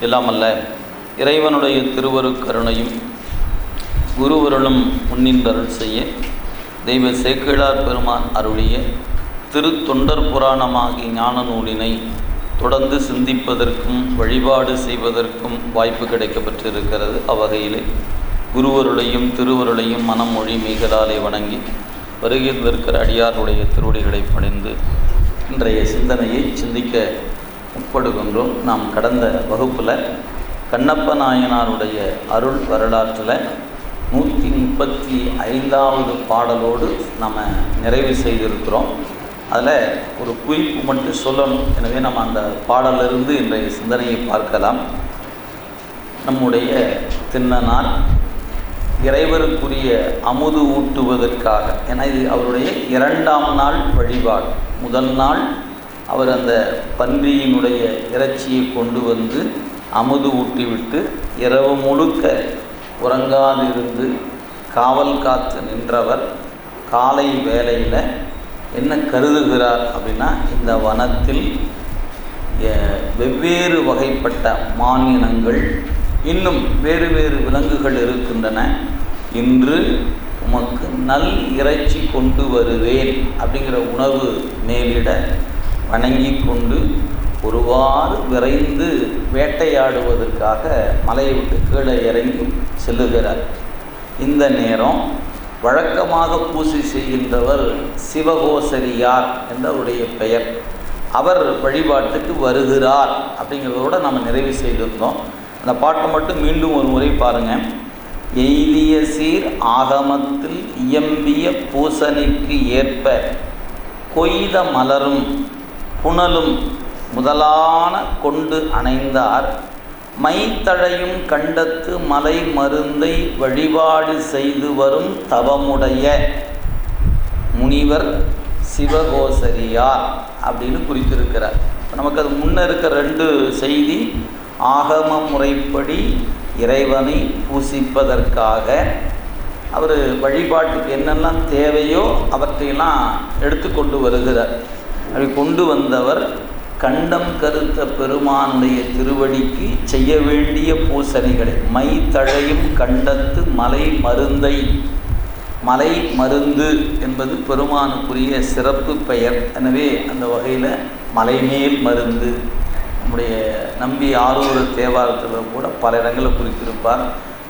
இல்லாமல்ல இறைவனுடைய திருவரு கருணையும் குருவருளும் முன்னின்றருள் செய்ய தெய்வ சேக்கிழார் பெருமான் அருளிய திரு தொண்டர் புராணமாகி ஞான நூலினை தொடர்ந்து சிந்திப்பதற்கும் வழிபாடு செய்வதற்கும் வாய்ப்பு கிடைக்கப்பட்டிருக்கிறது. அவ்வகையிலே குருவருளையும் திருவருளையும் மனமொழி மொழி வணங்கி வருகின்றிருக்கிற அடியாருடைய திருவடிகளை பணிந்து இன்றைய சிந்தனையை சிந்திக்க முற்படுகின்றோம் நாம் கடந்த வகுப்பில் கண்ணப்ப நாயனாருடைய அருள் வரலாற்றில் நூற்றி முப்பத்தி ஐந்தாவது பாடலோடு நம்ம நிறைவு செய்திருக்கிறோம். அதில் ஒரு குறிப்பு மட்டும் சொல்லணும். எனவே நம்ம அந்த பாடலிருந்து இன்றைய சிந்தனையை பார்க்கலாம். நம்முடைய தின்னனார் இறைவருக்குரிய அமுது ஊட்டுவதற்காக என இது அவருடைய இரண்டாம் நாள் வழிபாடு. முதல் நாள் அவர் அந்த பன்றியினுடைய இறைச்சியை கொண்டு வந்து அமுது ஊட்டிவிட்டு இரவு முழுக்க உறங்காதிருந்து காவல் காத்து நின்றவர் காலை வேளையில் என்ன கருதுகிறார் அப்படின்னா இந்த வனத்தில் வெவ்வேறு வகைப்பட்ட மானினங்கள் இன்னும் வேறு வேறு விலங்குகள் இருக்கின்றன. இன்று உமக்கு நல் இறைச்சி கொண்டு வருவேன் அப்படிங்கிற உணவு மேலிட வணங்கி கொண்டு ஒருவாறு விரைந்து வேட்டையாடுவதற்காக மலையை விட்டு கீழே இறங்கி செல்லுகிறார். இந்த நேரம் வழக்கமாக பூசை செய்கின்றவர் சிவகோசரியார் என்றவருடைய பெயர். அவர் வழிபாட்டுக்கு வருகிறார் அப்படிங்கிறதோட நம்ம நிறைவு செய்திருந்தோம். அந்த பாட்டை மட்டும் மீண்டும் ஒரு முறை பாருங்கள் எய்திய சீர் ஆகமத்தில் இயம்பிய பூசணிக்கு ஏற்ப கொய்த மலரும் புனலும் முதலான கொண்டு அணைந்தார். மைத்தழையும் கண்டத்து மலை மருந்தை வழிபாடு செய்து வரும் தவமுடைய முனிவர் சிவகோசரியார் அப்படின்னு குறித்திருக்கிறார். நமக்கு அது முன்ன இருக்க ரெண்டு செய்தி ஆகம முறைப்படி இறைவனை பூசிப்பதற்காக அவர் வழிபாட்டுக்கு என்னெல்லாம் தேவையோ அவற்றையெல்லாம் எடுத்துக்கொண்டு வருகிறார். அப்படி கொண்டு வந்தவர் கண்டம் கருத்த பெருமானுடைய திருவடிக்கு செய்ய வேண்டிய பூசணைகளை. மை தழையும் கண்டத்து மலை மருந்தை. மலை மருந்து என்பது பெருமானுக்குரிய சிறப்பு பெயர். எனவே அந்த வகையில் மலைமேல் மருந்து. நம்முடைய நம்பி ஆரூர தேவாரத்தில் கூட பல இடங்களில் குறித்திருப்பார்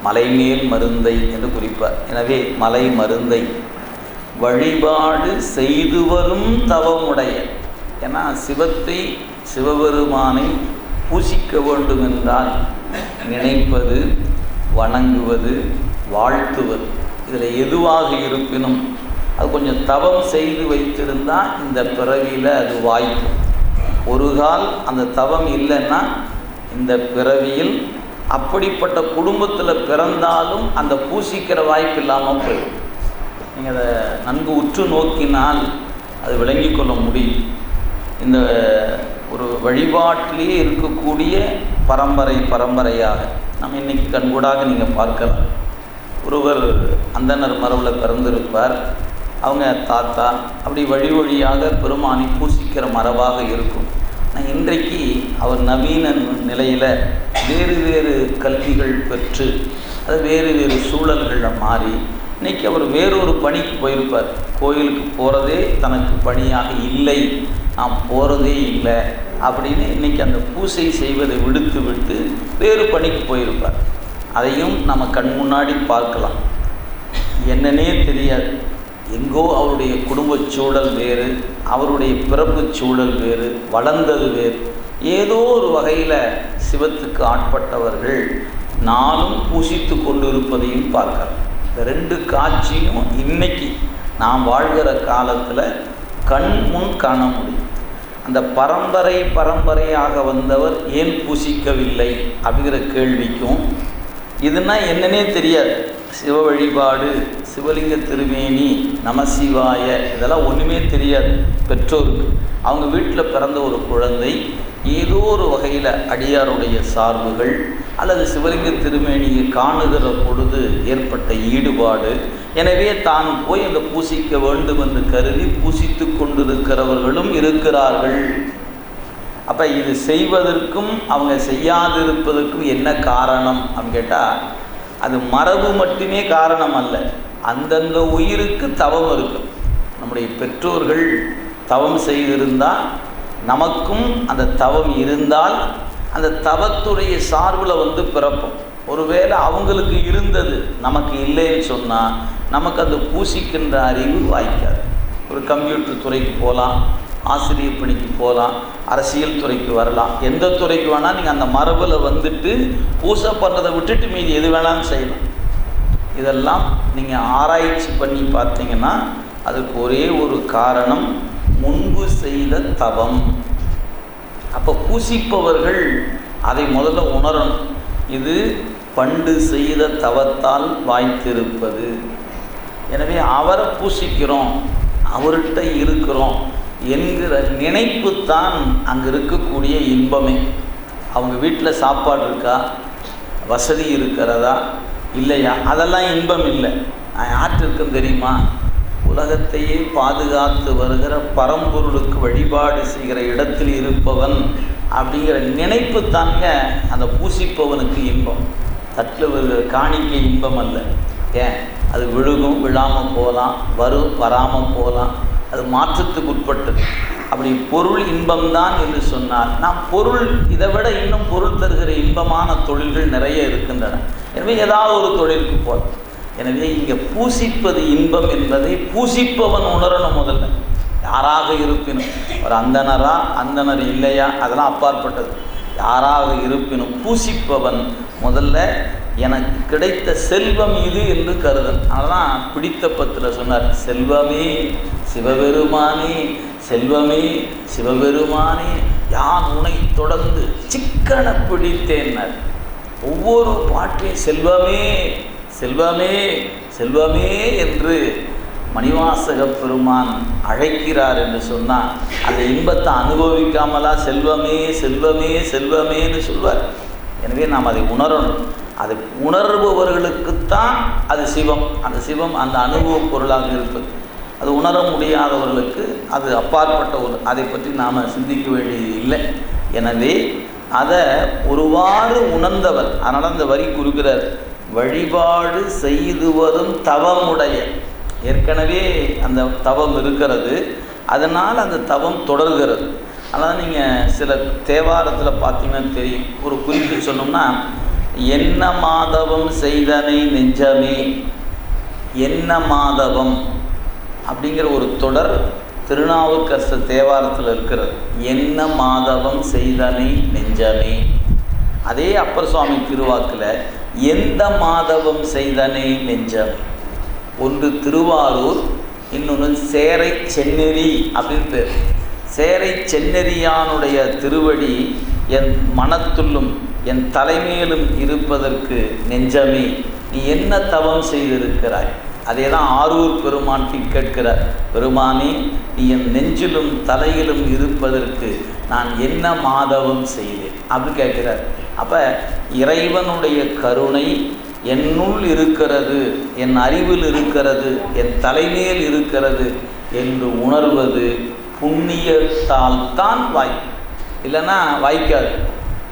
மலைமேல் மருந்தை என்று குறிப்பார். எனவே மலை மருந்தை. வழிபாடு செய்து வரும் தவமுடைய. ஏன்னா சிவத்தை சிவபெருமானை பூசிக்க வேண்டும் என்றால் நினைப்பது வணங்குவது வாழ்த்துவது இதில் எதுவாக இருப்பினும் அது கொஞ்சம் தவம் செய்து வைத்திருந்தால் இந்த பிறவியில் அது வாய்ப்பு. ஒரு கால் அந்த தவம் இல்லைன்னா இந்த பிறவியில் அப்படிப்பட்ட குடும்பத்தில் பிறந்தாலும் அந்த பூசிக்கிற வாய்ப்பு இல்லாமல் போயிடும். நீங்கள் அதை நன்கு உற்று நோக்கினால் அது விளங்கிக் கொள்ள முடியும். இந்த ஒரு வழிபாட்டிலேயே இருக்கக்கூடிய பரம்பரை பரம்பரையாக நம்ம இன்னைக்கு கண்கூடாக நீங்கள் பார்க்கலாம். ஒருவர் அந்தனர் மரபில் பிறந்திருப்பார். அவங்க தாத்தா அப்படி வழி வழியாக பெருமானை பூசிக்கிற மரபாக இருக்கும். ஆனால் இன்றைக்கு அவர் நவீன நிலையில் வேறு வேறு கல்விகள் பெற்று அது வேறு வேறு சூழல்களில் மாறி இன்றைக்கி அவர் வேறொரு பணிக்கு போயிருப்பார். கோயிலுக்கு போகிறதே தனக்கு பணியாக இல்லை. நாம் போகிறதே இல்லை அப்படின்னு இன்றைக்கி அந்த பூசை செய்வதை விடுத்து விட்டு வேறு பணிக்கு போயிருப்பார். அதையும் நம்ம கண் முன்னாடி பார்க்கலாம். என்னன்னே தெரியாது. எங்கோ அவருடைய குடும்பச் சூழல் வேறு அவருடைய பிறப்புச் சூழல் வேறு வளர்ந்தது வேறு. ஏதோ ஒரு வகையில் சிவத்துக்கு ஆட்பட்டவர்கள் நானும் பூசித்து கொண்டிருப்பதையும் பார்க்கலாம். இந்த ரெண்டு காட்சியும் இன்னைக்கு நாம் வாழ்கிற காலத்தில் கண் முன் காண முடியும். அந்த பரம்பரை பரம்பரையாக வந்தவர் ஏன் பூசிக்கவில்லை அப்படிங்கிற கேள்விக்கும் இதுனா என்னன்னே தெரியாது. சிவ வழிபாடு சிவலிங்க திருமேனி நமசிவாய இதெல்லாம் ஒன்றுமே தெரியாது பெற்றோருக்கு. அவங்க வீட்டில் பிறந்த ஒரு குழந்தை ஏதோ ஒரு வகையில் அடியாருடைய சார்புகள் அல்லது சிவலிங்க திருமேனியை காணுகிற பொழுது ஏற்பட்ட ஈடுபாடு எனவே தான் போய் அந்த பூசிக்க வேண்டும் என்று கருதி பூசித்து கொண்டிருக்கிறவர்களும் இருக்கிறார்கள். அப்போ இது செய்வதற்கும் அவங்க செய்யாதிருப்பதற்கும் என்ன காரணம் அப்படின்னு கேட்டால் அது மரபு மட்டுமே காரணம் அல்ல. அந்தந்த உயிருக்கு தவம் இருக்கும். நம்முடைய பெற்றோர்கள் தவம் செய்திருந்தால் நமக்கும் அந்த தவம் இருந்தால் அந்த தவத்துடைய சார்பில் வந்து பிறப்போம். ஒருவேளை அவங்களுக்கு இருந்தது நமக்கு இல்லைன்னு சொன்னால் நமக்கு அந்த பூசிக்கின்ற அறிவு வாய்க்காது. ஒரு கம்ப்யூட்டர் துறைக்கு போகலாம் ஆசிரியர் பணிக்கு போகலாம் அரசியல் துறைக்கு வரலாம். எந்த துறைக்கு வேணால் நீங்கள் அந்த மரபில் வந்துட்டு பூசை பண்ணுறதை விட்டுட்டு மீதி எது வேணாலும் செய்யலாம். இதெல்லாம் நீங்கள் ஆராய்ச்சி பண்ணி பார்த்தீங்கன்னா அதுக்கு ஒரே ஒரு காரணம் முன்பு செய்த தவம். அப்போ பூசிப்பவர்கள் அதை முதல்ல உணரணும். இது பண்டு செய்த தவத்தால் வாய்த்திருப்பது. எனவே அவரை பூசிக்கிறோம் அவர்கிட்ட இருக்கிறோம் என்கிற நினைப்பு தான் அங்கே இருக்கக்கூடிய இன்பமே. அவங்க வீட்டில் சாப்பாடு இருக்கா? வசதி இருக்கிறதா? இல்லையா? அதெல்லாம் இன்பம் இல்லை. நான் யார்கிட்ட தெரியுமா? உலகத்தையே பாதுகாத்து வருகிற பரம்பொருளுக்கு வழிபாடு செய்கிற இடத்தில் இருப்பவன் அப்படிங்கிற நினைப்பு தாங்க அந்த பூசிப்பவனுக்கு இன்பம். தட்டில் வருகிற காணிக்கை இன்பம் அல்ல. ஏன்? அது விழுகும் விழாமல் போகலாம் வரும் வராமல் போகலாம். அது மாற்றத்துக்கு உட்பட்டது. அப்படி பொருள் இன்பம்தான் என்று சொன்னால் நாம் பொருள் இதை விட இன்னும் பொருள் தருகிற இன்பமான தொழில்கள் நிறைய இருக்கின்றன. எனவே ஏதாவது ஒரு தொழிலுக்கு போகலாம். எனவே இங்கே பூசிப்பது இன்பம் என்பதை பூசிப்பவன் உணரணும் முதல்ல. யாராக இருப்பினும் ஒரு அந்தனரா அந்தனர் இல்லையா? அதெல்லாம் அப்பாற்பட்டது. யாராக இருப்பினும் பூசிப்பவன் முதல்ல எனக்கு கிடைத்த செல்வம் இது என்று கருதன். அதெல்லாம் பிடித்த பத்தில் சொன்னார் செல்வமே சிவபெருமானே செல்வமே சிவபெருமானே யான் உனை தொடர்ந்து சிக்கன பிடித்தேன்னார் ஒவ்வொரு பாட்டையும் செல்வமே செல்வமே செல்வமே என்று மணிவாசக பெருமான் அழைக்கிறார் என்று சொன்னால் அந்த இன்பத்தை அனுபவிக்காமலா செல்வமே செல்வமே செல்வமேன்னு சொல்வார். எனவே நாம் அதை உணரணும். அதை உணர்பவர்களுக்குத்தான் அது சிவம். அந்த சிவம் அந்த அனுபவப் பொருளாக இருப்பது. அது உணர முடியாதவர்களுக்கு அது அப்பாற்பட்ட ஒரு அதை பற்றி நாம் சிந்திக்க வேண்டியது இல்லை. எனவே அதை ஒருவாறு உணர்ந்தவர் அதனால் அந்த வரி குறுகிறார். வழிபாடு செய்து வரும் தவமுடைய. ஏற்கனவே அந்த தவம் இருக்கிறது. அதனால் அந்த தவம் தொடர்கிறது. அதனால் நீங்கள் சில தேவாரத்தில் பார்த்தீங்கன்னா தெரியும். ஒரு குறிப்பு சொன்னோம்னா என்ன மாதவம் செய்தனை நெஞ்சமே என்ன மாதவம்? அப்படிங்கிற ஒரு தொடர் திருநாவுக்கரச தேவாரத்தில் இருக்கிறது. என்ன மாதவம் செய்தனை நெஞ்சமே? அதே அப்பர் சுவாமி திருவாக்கில் எந்த மாதவம் செய்தனை நெஞ்சமே? ஒன்று திருவாரூர் இன்னொன்று சேரை சென்னெறி அப்படின்னு பேர். சேரை சென்னெறியானுடைய திருவடி என் மனத்துள்ளும் என் தலைமையிலும் இருப்பதற்கு நெஞ்சமே. நீ என்ன தவம் செய்திருக்கிறாய்? அதே தான் ஆரூர் பெருமான் கேட்கிறார் பெருமானே நீ என் நெஞ்சிலும் தலையிலும் இருப்பதற்கு நான் என்ன மாதவம் செய்தேன்? அப்படின்னு கேட்கிறார். அப்போ இறைவனுடைய கருணை என்னுள் இருக்கிறது என் அறிவில் இருக்கிறது என் தலைமையில் இருக்கிறது என்று உணர்வது புண்ணியத்தால் தான் வாய் இல்லைன்னா வாய்க்காது.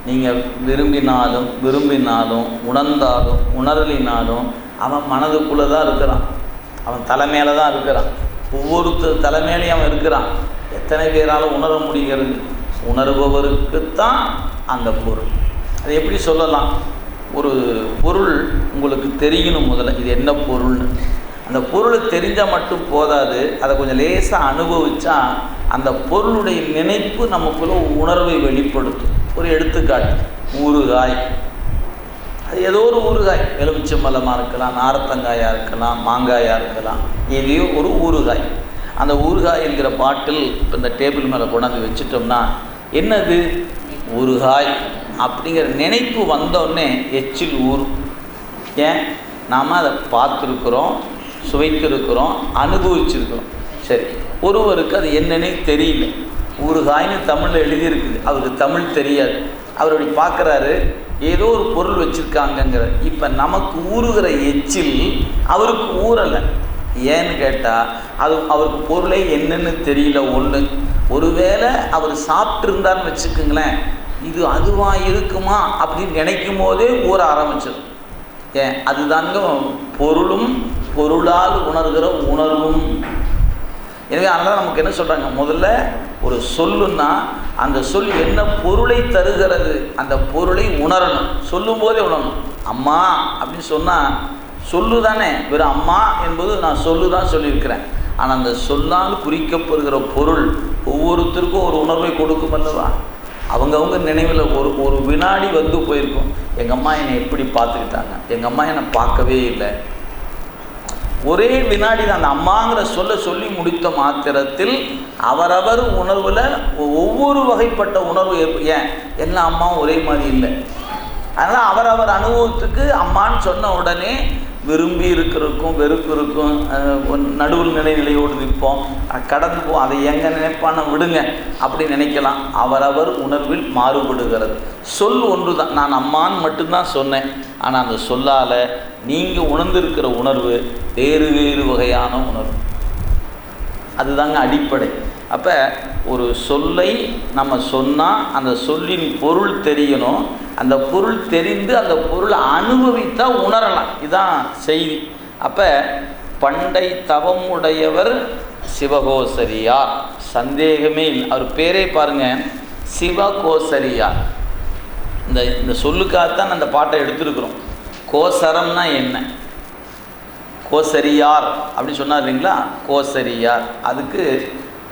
நீங்கள் விரும்பினாலும் விரும்பினாலும் உணர்ந்தாலும் உணரலினாலும் அவன் மனதுக்குள்ளே தான் இருக்கிறான். அவன் தலைமையில தான் இருக்கிறான். ஒவ்வொருத்தர் தலைமையிலையும் அவன் இருக்கிறான். எத்தனை பேரால் உணர முடிகிறது? உணர்பவருக்குத்தான் அந்த பொருள். அது எப்படி சொல்லலாம்? ஒரு பொருள் உங்களுக்கு தெரியணும் முதல்ல இது என்ன பொருள்னு. அந்த பொருள் தெரிஞ்சால் மட்டும் போதாது. அதை கொஞ்சம் லேசாக அனுபவித்தா அந்த பொருளுடைய நினைப்பு நமக்குள்ள உணர்வை வெளிப்படுத்தும். ஒரு எடுத்துக்காட்டு ஊறுகாய். அது ஏதோ ஒரு ஊறுகாய். எலுமிச்சம்பழமாக இருக்கலாம் நாரத்தங்காயாக இருக்கலாம் மாங்காயாக இருக்கலாம் எதையோ ஒரு ஊறுகாய். அந்த ஊறுகாய் என்கிற பாட்டில் இப்போ இந்த டேபிள் மேலே கொண்டாந்து வச்சுட்டோம்னா என்னது? ஊறுகாய். அப்படிங்கிற நினைப்பு வந்தோடனே எச்சில் ஊறும். ஏன்? நாம் அதை பார்த்துருக்குறோம் சுவைத்திருக்கிறோம் அனுபவிச்சிருக்கிறோம். சரி ஒருவருக்கு அது என்னன்னே தெரியல. ஊறுகாய்னு தமிழில் எழுதியிருக்குது. அவருக்கு தமிழ் தெரியாது. அவர் அப்படி பார்க்குறாரு ஏதோ ஒரு பொருள் வச்சுருக்காங்கங்கிற. இப்போ நமக்கு ஊறுகிற எச்சில் அவருக்கு ஊறலை. ஏன்னு கேட்டால் அது அவருக்கு பொருளே என்னன்னு தெரியல ஒன்று ஒருவேளை அவர் சாப்பிட்ருந்தார்னு வச்சுக்கோங்களேன் இது அதுவா இருக்குமா அப்படின்னு நினைக்கும் போதே ஊற ஆரம்பிச்சது. ஏன்? அதுதாங்க பொருளும் பொருளால் உணர்கிற உணர்வும். எனவே அதனால் நமக்கு என்ன சொல்கிறாங்க முதல்ல ஒரு சொல்லுன்னா அந்த சொல் என்ன பொருளை தருகிறது அந்த பொருளை உணரணும். சொல்லும் போதே உணரணும். அம்மா அப்படின்னு சொன்னால் சொல்லு தானே வெறும் அம்மா என்பது நான் சொல்லு தான் சொல்லியிருக்கிறேன். ஆனால் அந்த சொல்லால் குறிக்கப்படுகிற பொருள் ஒவ்வொருத்தருக்கும் ஒரு உணர்வை கொடுக்கும் அல்லவா? அவங்கவுங்க நினைவில் ஒரு ஒரு வினாடி வந்து போயிருக்கும். எங்கள் அம்மா என்னை எப்படி பார்த்துக்கிட்டாங்க? எங்கள் அம்மா என்னை பார்க்கவே இல்லை. ஒரே வினாடி தான் அந்த அம்மாங்கிற சொல்ல சொல்லி முடித்த மாத்திரத்தில் அவரவர் உணர்வில் ஒவ்வொரு வகைப்பட்ட உணர்வு ஏற்ப- ஏன்? எல்லா அம்மாவும் ஒரே மாதிரி இல்லை. அதனால் அவரவர் அனுபவத்துக்கு அம்மான்னு சொன்ன உடனே விரும்பி இருக்கிறதுக்கும் வெறுப்பு இருக்கும் நடுவில் நிலைநிலையோடு நிற்போம். கடந்து போ அதை எங்கே நினைப்பான விடுங்க அப்படி நினைக்கலாம். அவரவர் உணர்வில் மாறுபடுகிறது. சொல் ஒன்று தான் நான் அம்மான்னு மட்டும்தான் சொன்னேன். ஆனால் அந்த சொல்லால் நீங்கள் உணர்ந்திருக்கிற உணர்வு வேறு வேறு வகையான உணர்வு. அதுதாங்க அடிப்படை. அப்போ ஒரு சொல்லை நம்ம சொன்னால் அந்த சொல்லின் பொருள் தெரியணும். அந்த பொருள் தெரிந்து அந்த பொருளை அனுபவித்தா உணரலாம். இதுதான் செய்தி. அப்போ பண்டை தவம் உடையவர் சிவகோசரியார். சந்தேகமே இல்லை. அவர் பேரே பாருங்கள் சிவகோசரியார். இந்த இந்த சொல்லுக்காகத்தான் அந்த பாட்டை எடுத்திருக்கிறோம். கோசரம்னா என்ன? கோசரியார். அப்படின்னு சொன்னார் இல்லைங்களா? கோசரியார். அதுக்கு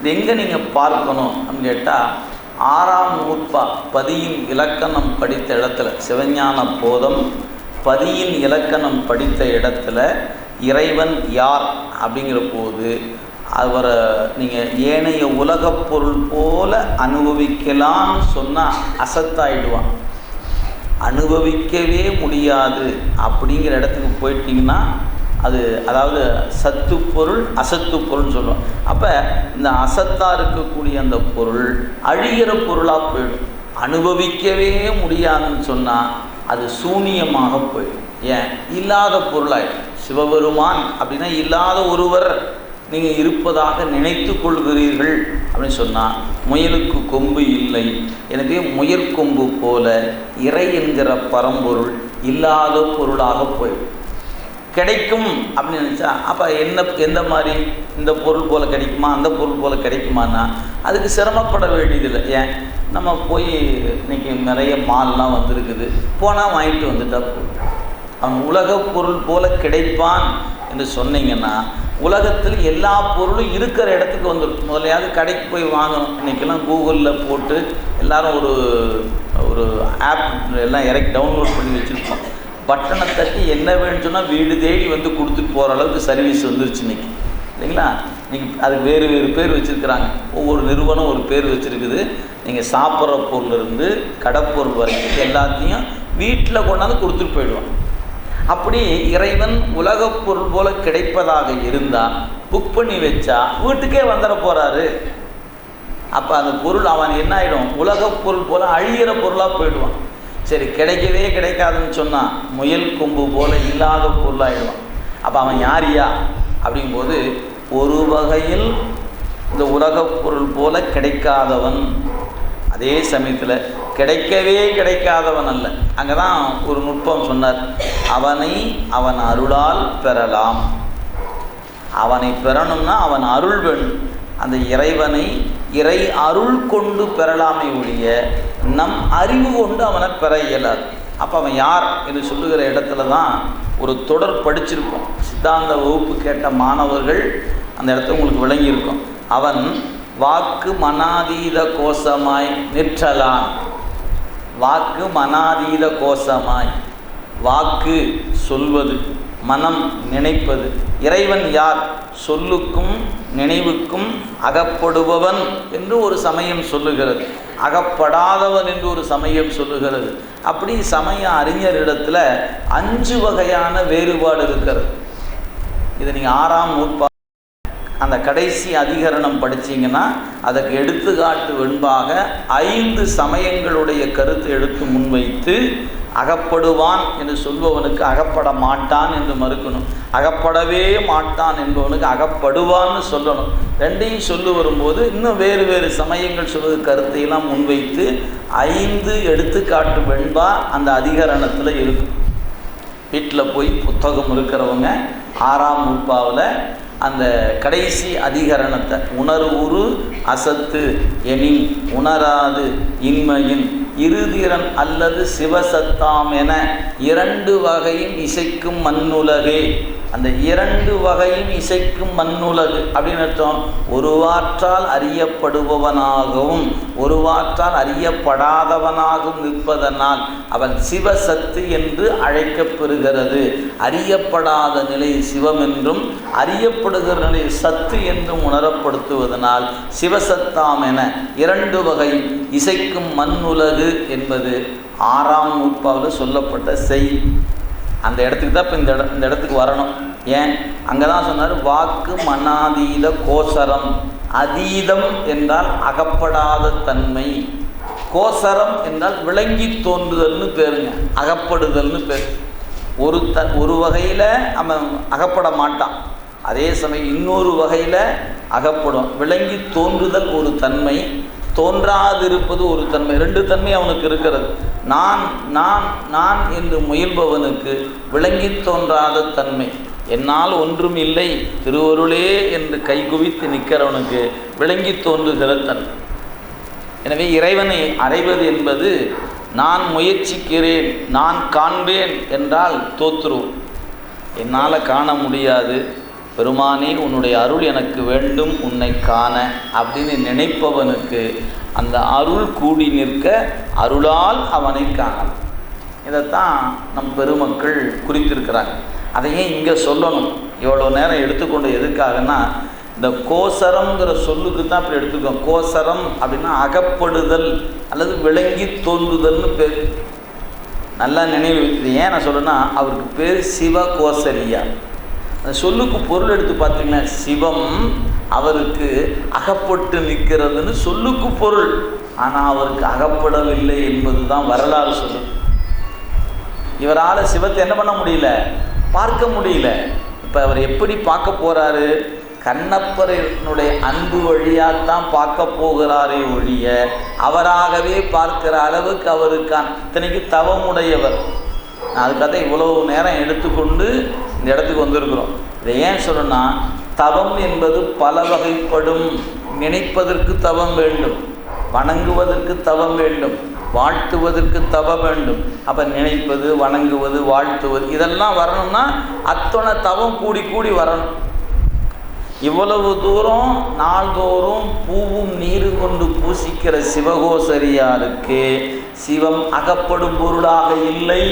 இது எங்கே நீங்கள் பார்க்கணும் அப்படின்னு கேட்டால் ஆறாம் நூற்பா பதியின் இலக்கணம் படித்த இடத்துல. சிவஞான போதம். பதியின் இலக்கணம் படித்த இடத்துல இறைவன் யார் அப்படிங்கிற போது அவரை நீங்கள் ஏனைய உலகப் பொருள் போல அனுபவிக்கலாம்னு சொன்னால் அசத்தாயிடுவான். அனுபவிக்கவே முடியாது அப்படிங்கிற இடத்துக்கு போயிட்டிங்கன்னா அது அதாவது சத்து பொருள் அசத்து பொருள்னு சொல்லுவோம். அப்போ இந்த அசத்தாக இருக்கக்கூடிய அந்த பொருள் அழிகிற பொருளாக போயிடும். அனுபவிக்கவே முடியாதுன்னு சொன்னால் அது சூனியமாக போயிடும். ஏன்? இல்லாத பொருளாயிடும். சிவபெருமான் அப்படின்னா இல்லாத ஒருவர் நீங்கள் இருப்பதாக நினைத்து கொள்கிறீர்கள் அப்படின்னு சொன்னால் முயலுக்கு கொம்பு இல்லை. எனவே முயற்கொம்பு போல இறை என்கிற பரம்பொருள் இல்லாத பொருளாக போயிடும். கிடைக்கும் அப்படின்னு நினச்சா அப்போ என்ன எந்த மாதிரி இந்த பொருள் போல் கிடைக்குமா அந்த பொருள் போல் கிடைக்குமான்னா அதுக்கு சிரமப்பட வேண்டியதில்லை. ஏன்? நம்ம போய் இன்னைக்கு நிறைய மால்லாம் வந்திருக்குது. போனால் வாங்கிட்டு வந்துட்டா போதும். அவன் உலகப் பொருள் போல் கிடைப்பான் என்று சொன்னீங்கன்னா உலகத்தில் எல்லா பொருளும் இருக்கிற இடத்துக்கு வந்துடும் முதலையாவது கடைக்கு போய் வாங்கணும். இன்றைக்கெல்லாம் கூகுளில் போட்டு எல்லோரும் ஒரு ஒரு ஆப் எல்லாம் இறக்கி டவுன்லோட் பண்ணி வச்சுருப்போம். பட்டனை என்ன வேணும்னு சொன்னால் வீடு தேடி வந்து கொடுத்துட்டு போகிற அளவுக்கு சர்வீஸ் வந்துருச்சு இன்னைக்கு. இல்லைங்களா? நீங்கள் அதுக்கு வேறு வேறு பேர் வச்சுருக்கிறாங்க. ஒவ்வொரு நிறுவனம் ஒரு பேர் வச்சுருக்குது. நீங்கள் சாப்பிட்ற பொருள்லேருந்து கடைப்பொருள் வரைக்கும் எல்லாத்தையும் வீட்டில் கொண்டாந்து கொடுத்துட்டு போயிடுவான் அப்படி இறைவன் உலகப் பொருள் போல கிடைப்பதாக இருந்தால் புக் பண்ணி வச்சா வீட்டுக்கே வந்துட போகிறாரு அப்போ அந்த பொருள் அவன் என்ன ஆகிடும் உலகப் பொருள் போல் அழியிற பொருளாக போயிடுவான். சரி கிடைக்கவே கிடைக்காதுன்னு சொன்னால் முயல் கொம்பு போல இல்லாத பொருளாயிடுவான். அப்போ அவன் யாரியா? அப்படிங்கும்போது ஒரு வகையில் இந்த உலகப் பொருள் போல கிடைக்காதவன். அதே சமயத்தில் கிடைக்கவே கிடைக்காதவன் அல்ல. அங்கே தான் ஒரு நுட்பம் சொன்னார். அவனை அவன் அருளால் பெறலாம். அவனை பெறணும்னா அவன் அருள் வேணும். அந்த இறைவனை இறை அருள் கொண்டு பெறலாமே ஒழிய நம் அறிவு கொண்டு அவனை பெற இயலாது. அப்போ அவன் யார் என்று சொல்லுகிற இடத்துல தான் ஒரு தொடர் படிச்சிருக்கோம். சித்தாந்த வகுப்பு கேட்ட மாணவர்கள் அந்த இடத்துல உங்களுக்கு விளங்கியிருக்கும். அவன் வாக்கு மனாதீத கோஷமாய் நிற்றலான் வாக்கு மனாதீத கோஷமாய். வாக்கு சொல்வது. மனம் நினைப்பது. இறைவன் யார்? சொல்லுக்கும் நினைவுக்கும் அகப்படுபவன் என்று ஒரு சமயம் சொல்லுகிறது. அகப்படாதவன் என்று ஒரு சமயம் சொல்லுகிறது. அப்படி சமய அறிஞரிடத்தில் அஞ்சு வகையான வேறுபாடு இருக்கிறது. இதை நீங்கள் ஆறாம் நூற்பா அந்த கடைசி அதிகரணம் படிச்சீங்கன்னா அதற்கு எடுத்துக்காட்டு வெண்பாக ஐந்து சமயங்களுடைய கருத்தை எடுத்து முன்வைத்து அகப்படுவான் என்று சொல்பவனுக்கு அகப்பட மாட்டான் என்று மறுக்கணும். அகப்படவே மாட்டான் என்பவனுக்கு அகப்படுவான்னு சொல்லணும். ரெண்டையும் சொல்லி வரும்போது இன்னும் வேறு வேறு சமயங்கள் சொல்வது கருத்தையெல்லாம் முன்வைத்து ஐந்து எடுத்துக்காட்டு வெண்பா அந்த அதிகரணத்தில் இருக்கும். வீட்டில் போய் புத்தகம் இருக்கிறவங்க ஆறாம் நூற்பாவில் அந்த கடைசி அதிகரணத்தை உணர்வுரு அசத்து எனின் உணராது இன்மையின் இருதிறன் அல்லது சிவசத்தாம் என இரண்டு வகையும் இசைக்கும் மண்ணுலகே. அந்த இரண்டு வகையும் இசைக்கும் மண்ணுலகு. அப்படின்னு அர்த்தம் ஒருவாற்றால் அறியப்படுபவனாகவும் ஒருவாற்றால் அறியப்படாதவனாகவும் நிற்பதனால் அவன் சிவசத்து என்று அழைக்கப்பெறுகிறது. அறியப்படாத நிலை சிவம் என்றும் அறியப்படுகிற நிலை சத்து என்றும் உணரப்படுத்துவதனால் சிவசத்தாம் என இரண்டு வகை இசைக்கும் மண்ணுலகு என்பது ஆறாம் நூற்பாவில் சொல்லப்பட்ட செய். அந்த இடத்துக்கு தான் இப்போ இந்த இடம் இந்த இடத்துக்கு வரணும். ஏன்? அங்கே தான் சொன்னார் வாக்கு மனாதீத கோசரம். அதீதம் என்றால் அகப்படாத தன்மை. கோசரம் என்றால் விளங்கி தோன்றுதல்னு பேருங்க. அகப்படுதல்னு பேர். ஒரு த ஒரு வகையில் அவன் அகப்பட மாட்டான். அதே சமயம் இன்னொரு வகையில் அகப்படும். விளங்கி தோன்றுதல் ஒரு தன்மை. தோன்றாதிருப்பது ஒரு தன்மை. ரெண்டு தன்மை அவனுக்கு இருக்கிறது. நான் நான் நான் என்று முயல்பவனுக்கு விளங்கி தோன்றாத தன்மை. என்னால் ஒன்றும் இல்லை. திருவருளே என்று கைகுவித்து நிற்கிறவனுக்கு விளங்கி தோன்றுகிற தன்மை. எனவே இறைவனை அடைவது என்பது நான் முயற்சிக்கிறேன் நான் காண்பேன் என்றால் தோற்றுருவோம். என்னால் காண முடியாது. பெருமானே உன்னுடைய அருள் எனக்கு வேண்டும் உன்னை காண அப்படின்னு நினைப்பவனுக்கு அந்த அருள் கூடி நிற்க அருளால் அவனை காணலாம். இதைத்தான் நம் பெருமக்கள் குறித்திருக்கிறாங்க. அதையே இங்கே சொல்லணும். இவ்வளோ நேரம் எடுத்துக்கொண்டு எதுக்காகன்னா இந்த கோசரம்ங்கிற சொல்லுக்கு தான் இப்படி எடுத்துக்கோம் கோசரம் அப்படின்னா அகப்படுதல் அல்லது விளங்கி தோன்றுதல்னு பேர். நல்லா நினைவு வைக்கிறது ஏன் நான் சொல்கிறேன்னா அவருக்கு பேர் சிவ கோசரியா அந்த சொல்லுக்கு பொருள் எடுத்து பார்த்தீங்கன்னா சிவம் அவருக்கு அகப்பட்டு நிற்கிறதுன்னு சொல்லுக்கு பொருள். ஆனால் அவருக்கு அகப்படவில்லை என்பது தான் வரலாறு சொல்லு இவரால் சிவத்தை என்ன பண்ண முடியல? பார்க்க முடியல. இப்போ அவர் எப்படி பார்க்க போகிறாரு கண்ணப்பரனுடைய அன்பு வழியாகத்தான் பார்க்க போகிறாரே ஒழிய அவராகவே பார்க்கிற அளவுக்கு அவருக்கான் இத்தனைக்கு தவமுடையவர். நான் அதுக்காக இவ்வளவு நேரம் எடுத்துக்கொண்டு இந்த இடத்துக்கு வந்திருக்கிறோம். இதை ஏன் சொல்லணும்னா தவம் என்பது பல வகைப்படும். நினைப்பதற்கு தவம் வேண்டும். வணங்குவதற்கு தவம் வேண்டும். வாழ்த்துவதற்கு தவம் வேண்டும். அப்போ நினைப்பது வணங்குவது வாழ்த்துவது இதெல்லாம் வரணும்னா அத்தனை தவம் கூடி கூடி வரணும். இவ்வளவு தூரம் நாள்தோறும் பூவும் நீரு கொண்டு பூசிக்கிற சிவகோசரியாருக்கு சிவம் அகப்படும் பொருளாக இல்லை.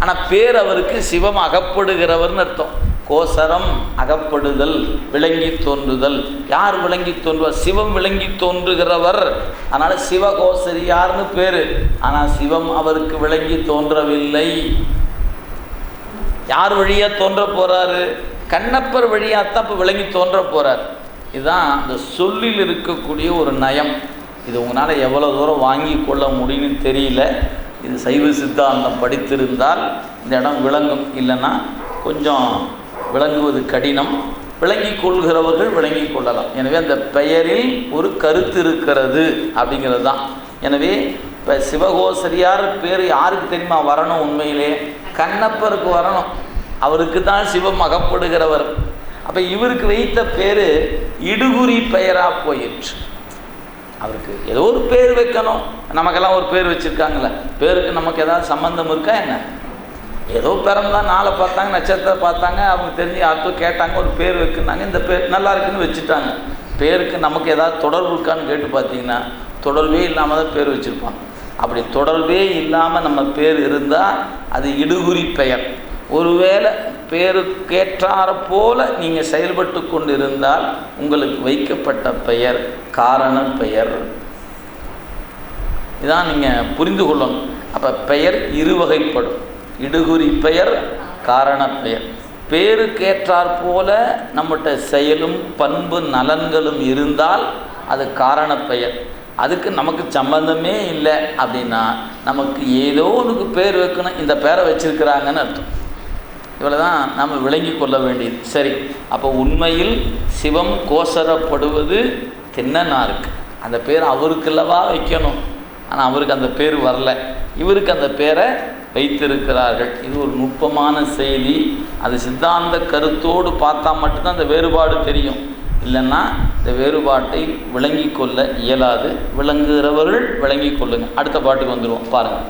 ஆனால் பேர் அவருக்கு சிவம் அகப்படுகிறவர்னு அர்த்தம். கோசரம் அகப்படுதல் விளங்கி தோன்றுதல். யார் விளங்கி தோன்றுவார் சிவம் விளங்கி தோன்றுகிறவர். அதனால் சிவகோசரியார்னு பேர். ஆனால் சிவம் அவருக்கு விளங்கி தோன்றவில்லை. யார் வழியாக தோன்ற போகிறாரு கண்ணப்பர் வழியாகத்தான் இப்போ விளங்கி தோன்ற போகிறார் இதுதான் அந்த சொல்லில் இருக்கக்கூடிய ஒரு நயம். இது உங்களால் எவ்வளோ தூரம் வாங்கி கொள்ள முடியும்னு தெரியல. இது சைவ சித்தாந்தம் படித்திருந்தால் இந்த இடம் விளங்கும். இல்லைன்னா கொஞ்சம் விளங்குவது கடினம். விளங்கி கொள்கிறவர்கள் விளங்கி கொள்ளலாம். எனவே அந்த பெயரில் ஒரு கருத்து இருக்கிறது அப்படிங்கிறது தான். எனவே இப்போ சிவகோசரியார் பேர் யாருக்கு தெரியுமா? வரணும் உண்மையிலே. கண்ணப்பருக்கு வரணும். அவருக்கு தான் சிவம் அகப்படுகிறவர். அப்போ இவருக்கு வைத்த பேர் இடுகுறி பெயராக போயிற்று. அவருக்கு ஏதோ ஒரு பேர் வைக்கணும். நமக்கெல்லாம் ஒரு பேர் வச்சுருக்காங்களே பேருக்கு நமக்கு ஏதாவது சம்மந்தம் இருக்கா என்ன? ஏதோ பிறந்தா நாளை பார்த்தாங்க நட்சத்திரம் பார்த்தாங்க அவங்க தெரிஞ்சு யார்ட்டும் கேட்டாங்க ஒரு பேர் வைக்குனாங்க இந்த பேர் நல்லா இருக்குன்னு வச்சுட்டாங்க. பேருக்கு நமக்கு ஏதாவது தொடர்பு இருக்கான்னு கேட்டு பார்த்தீங்கன்னா தொடர்பே இல்லாமல் தான் பேர் வச்சுருப்பாங்க. அப்படி தொடர்பே இல்லாமல் நம்ம பேர் இருந்தால் அது இடுகுறி பெயர். ஒருவேளை பேருக்கேற்றாற போல நீங்கள் செயல்பட்டு கொண்டிருந்தால் உங்களுக்கு வைக்கப்பட்ட பெயர் காரண பெயர். இதான் நீங்கள் புரிந்து கொள்ளணும். அப்போ பெயர் இருவகைப்படும். இடுகுறி பெயர் காரண பெயர். பேருக்கேற்றாற் போல நம்மகிட்ட செயலும் பண்பு நலன்களும் இருந்தால் அது காரண பெயர். அதுக்கு நமக்கு சம்பந்தமே இல்லை அப்படின்னா நமக்கு ஏதோ ஒன்றுக்கு பேர் வைக்கணும். இந்த பேரை வச்சுருக்கிறாங்கன்னு அர்த்தம். இவ்வளோ தான் நாம் விளங்கி கொள்ள வேண்டியது. சரி அப்போ உண்மையில் சிவம் கோசரப்படுவது தென்னனாருக்கு அந்த பேர் அவருக்குள்ளவா வைக்கணும். ஆனால் அவருக்கு அந்த பேர் வரல. இவருக்கு அந்த பேரை வைத்திருக்கிறார்கள். இது ஒரு நுட்பமான செய்தி. அது சித்தாந்த கருத்தோடு பார்த்தா மட்டும்தான் அந்த வேறுபாடு தெரியும். இல்லைன்னா இந்த வேறுபாட்டை விளங்கி கொள்ள இயலாது. விளங்குகிறவர்கள் விளங்கி கொள்ளுங்கள் அடுத்த பாட்டுக்கு வந்துடுவோம். பாருங்கள்